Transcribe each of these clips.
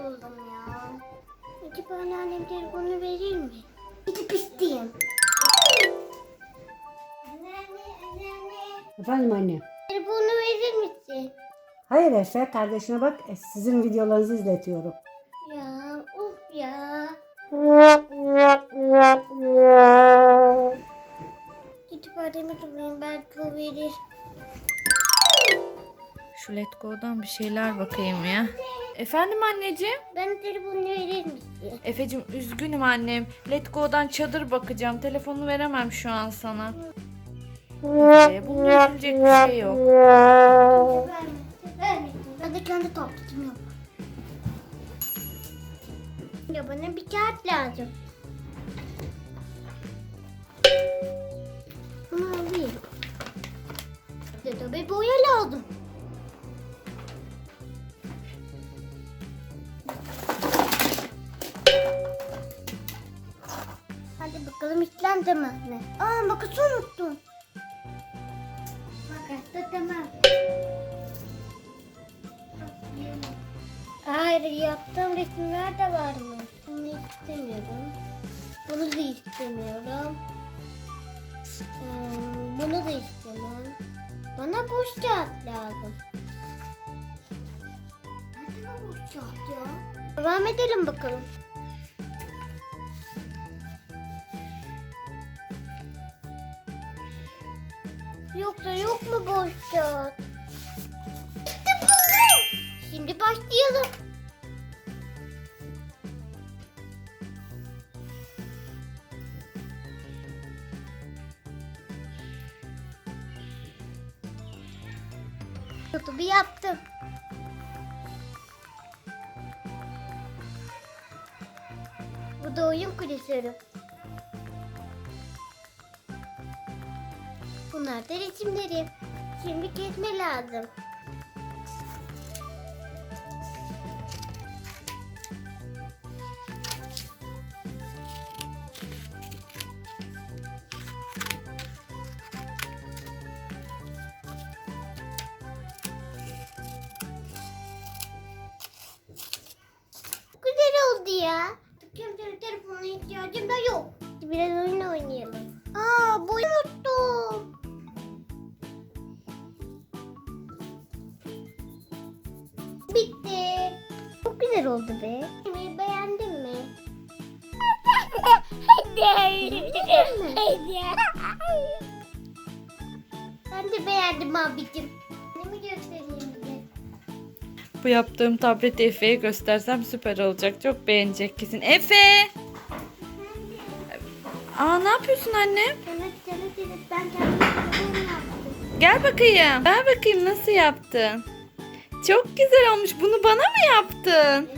sıkıldım ya. Acaba anneannem telefonu verir mi? Gidip isteyeyim. Anneanne, anneanne. Efendim anne. Telefonu verir misin? Hayır Efe kardeşine bak e, sizin videolarınızı izletiyorum. Ya of ya. Gidip annemi sorayım belki o verir. Şu Let Go'dan bir şeyler bakayım ya. Efendim anneciğim? Ben telefonu verir misin? Efe'cim üzgünüm annem. Let Go'dan çadır bakacağım. Telefonu veremem şu an sana. Efe, bunda üzülecek bir şey yok. Ben de kendi tabletimi yaparım. Ya bana bir kağıt lazım. Bunu alayım. Bir de tabii boya lazım. Mi? Ne? Aa makası unuttum. Makas da tamam. Hayır yaptığım resimler de var mı? Bunu istemiyorum. Bunu da istemiyorum. Hmm, Bunu da istemem. Bana boş kağıt lazım. Nerede boş kağıt ya? Devam edelim bakalım. Yoksa yok mu boş kağıt? İşte buldum. Şimdi başlayalım. YouTube'u yaptım. Bu da oyun klasörü. Bunlar da resimleri. Şimdi kesme lazım. Ya. Kimsenin telefonuna ihtiyacım da yok. Biraz oyun oynayalım. Oldu be. Yemeği beğendin mi? ben de beğendim abicim. Ne mi göstereyim bize? Bu yaptığım tableti Efe'ye göstersem süper olacak. Çok beğenecek kesin. Efe! Aa ne yapıyorsun annem? Sana sana dedim ben kendim yaptım. Gel bakayım. Ver bakayım nasıl yaptın. Çok güzel olmuş. Bunu bana mı yaptın?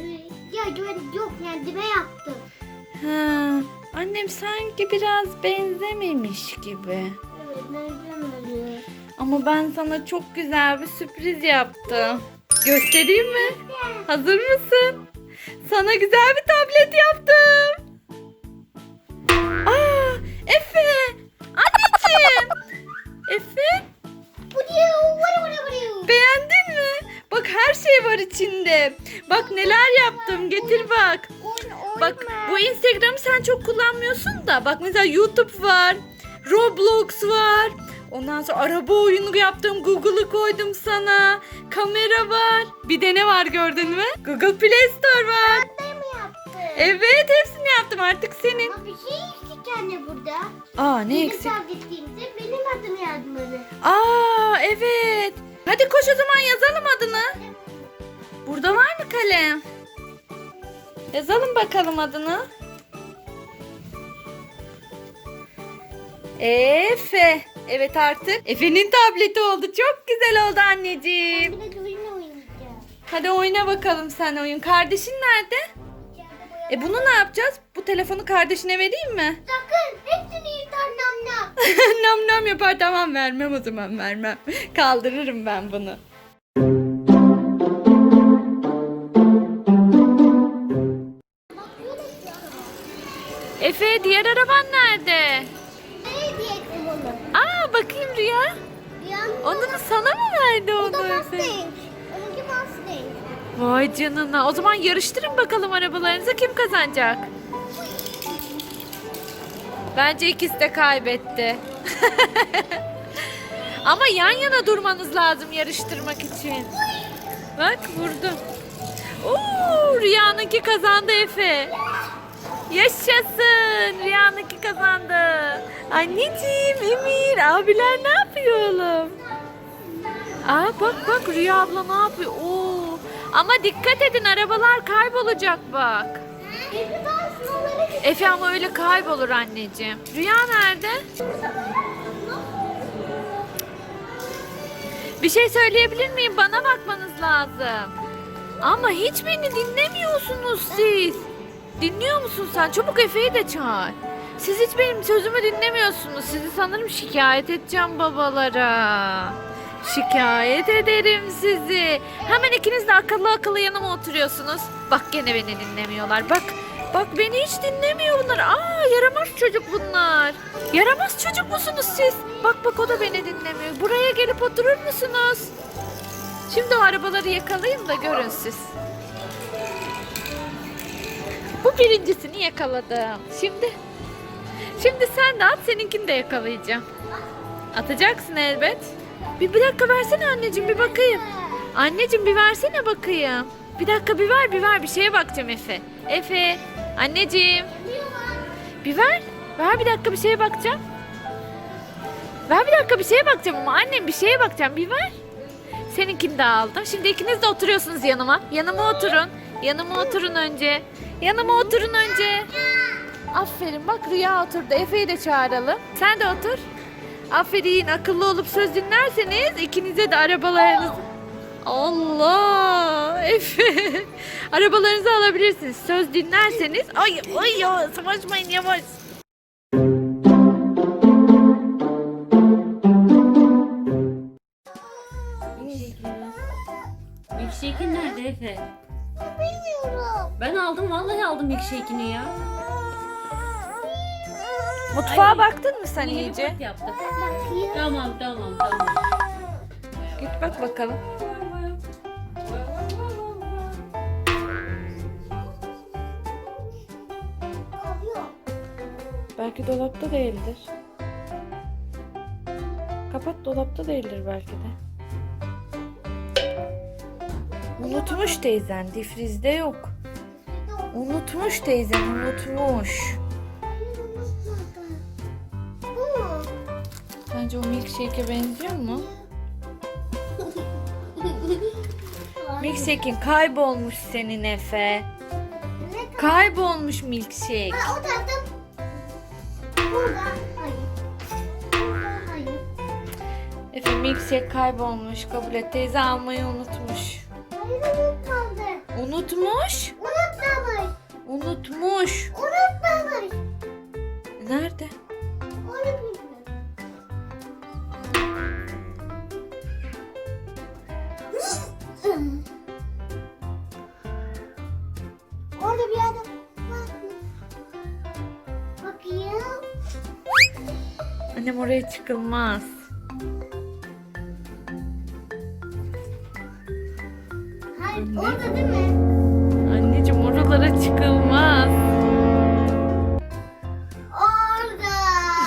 Ya güven yok kendime yaptım. Ha, annem sanki biraz benzememiş gibi. Evet benzemedi. Ama ben sana çok güzel bir sürpriz yaptım. Göstereyim mi? Hazır mısın? Sana güzel bir tablet yaptım. İçinde. Bak neler yaptım. Getir bak. Bak bu Instagram'ı sen çok kullanmıyorsun da. Bak mesela YouTube var. Roblox var. Ondan sonra araba oyunu yaptım. Google'ı koydum sana. Kamera var. Bir de ne var gördün mü? Google Play Store var. Evet hepsini yaptım artık senin. Ama bir şey eksik anne burada. Aa ne eksik? tabletimde benim adımı yazmalı. Aa evet. Hadi koş o zaman yazalım adını. Burada var mı kalem? Yazalım bakalım adını. Efe. Evet artık. Efe'nin tableti oldu. Çok güzel oldu anneciğim. Ben biraz oyun oynayacağım. Hadi oyna bakalım sen oyun. Kardeşin nerede? E bunu ne yapacağız? Bu telefonu kardeşine vereyim mi? Sakın hepsini yutar nam nam. nam nam yapar tamam vermem o zaman vermem. Kaldırırım ben bunu. Efe diğer araban nerede? Ne diyecektim onu? Aa bakayım Rüya. An Onu sana mı verdi o onu da Efe? Mustang. Onunki Mustang. Vay canına. O zaman yarıştırın bakalım arabalarınızı kim kazanacak? Bence ikisi de kaybetti. Ama yan yana durmanız lazım yarıştırmak için. Bak vurdu. Oo, Rüya'nınki kazandı Efe. Yaşasın. Rüya'nınki kazandı. Anneciğim, Emir, abiler ne yapıyor oğlum? Aa bak bak Rüya abla ne yapıyor? Oo. Ama dikkat edin arabalar kaybolacak bak. Efe ama öyle kaybolur anneciğim. Rüya nerede? Bir şey söyleyebilir miyim? Bana bakmanız lazım. Ama hiç beni dinlemiyorsunuz siz. Dinliyor musun sen? Çabuk Efe'yi de çağır. Siz hiç benim sözümü dinlemiyorsunuz. Sizi sanırım şikayet edeceğim babalara. Şikayet ederim sizi. Hemen ikiniz de akıllı akıllı yanıma oturuyorsunuz. Bak gene beni dinlemiyorlar. Bak Bak beni hiç dinlemiyor bunlar. Aa yaramaz çocuk bunlar. Yaramaz çocuk musunuz siz? Bak bak o da beni dinlemiyor. Buraya gelip oturur musunuz? Şimdi o arabaları yakalayın da görün siz. Bu birincisini yakaladım. Şimdi Şimdi sen de at seninkini de yakalayacağım. Atacaksın elbet. Bir, bir dakika versene anneciğim bir bakayım. Anneciğim bir versene bakayım. Bir dakika bir ver bir ver bir şeye bakacağım Efe. Efe anneciğim bir ver. Ver bir dakika bir şeye bakacağım. Ver bir dakika bir şeye bakacağım ama annem bir şeye bakacağım bir ver. Seninkini de aldım. Şimdi ikiniz de oturuyorsunuz yanıma. Yanıma oturun. Yanıma oturun önce. Yanıma oturun önce. Aferin bak Rüya oturdu. Efe'yi de çağıralım. Sen de otur. Aferin akıllı olup söz dinlerseniz ikinize de arabalarınızı... Allah Efe. Arabalarınızı alabilirsiniz. Söz dinlerseniz. Ay ay ya savaşmayın yavaş. Milkshake'in nerede Efe? Bilmiyorum. Ben aldım vallahi aldım milkshake'ini ya. Mutfağa Ay. baktın mı sen Yeni bir iyice? yaptık. Bakayım. Tamam tamam tamam. Git bak bakalım. Belki dolapta değildir. Kapat dolapta değildir belki de. Unutmuş teyzen difrizde yok. Unutmuş teyzen unutmuş. Sence o milkshake'e benziyor mu? Milkshake'in kaybolmuş senin Efe. Kaybolmuş milkshake. Ha, o tarafta. Burada. Hayır. Hayır. Efe milkshake kaybolmuş. Kabul et. Teyze almayı unutmuş. Hayır unutmadı. Unutmuş. Unutmamış. Unutmuş. Unutmamış. Nerede? Onu bilmiyorum. Orada bir yerde var mı? Bakayım. Annem oraya çıkılmaz. Hayır Ne? orada değil mi? Anneciğim oralara çıkılmaz. Orada.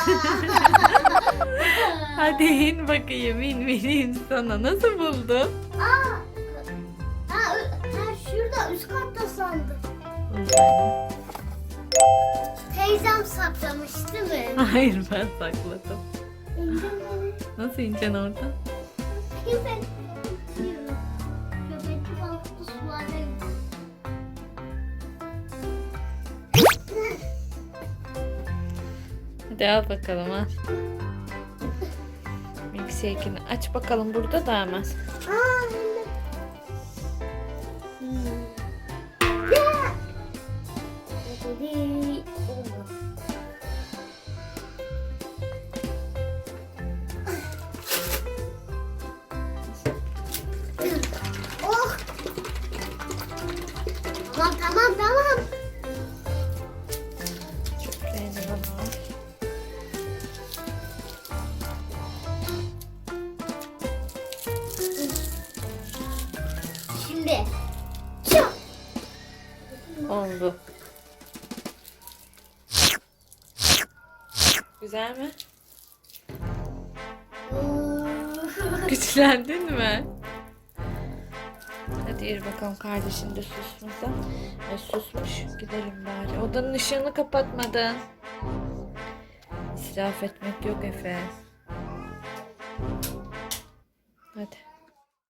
Hadi in bakayım in in sana. Nasıl buldun? Aa, ha, ö- ha, şurada üst katta sandım. Teyzem saklamış değil mi? Hayır ben sakladım. İndim mi? Nasıl ineceksin oradan? Diyorum. Hadi al bakalım al. Milkshake'ini aç bakalım burada da hemen. Güzel mi? Güçlendin mi? Hadi yürü bakalım kardeşin de susmasa. Ay susmuş. Gidelim bari. Odanın ışığını kapatmadın. İsraf etmek yok Efe. Hadi.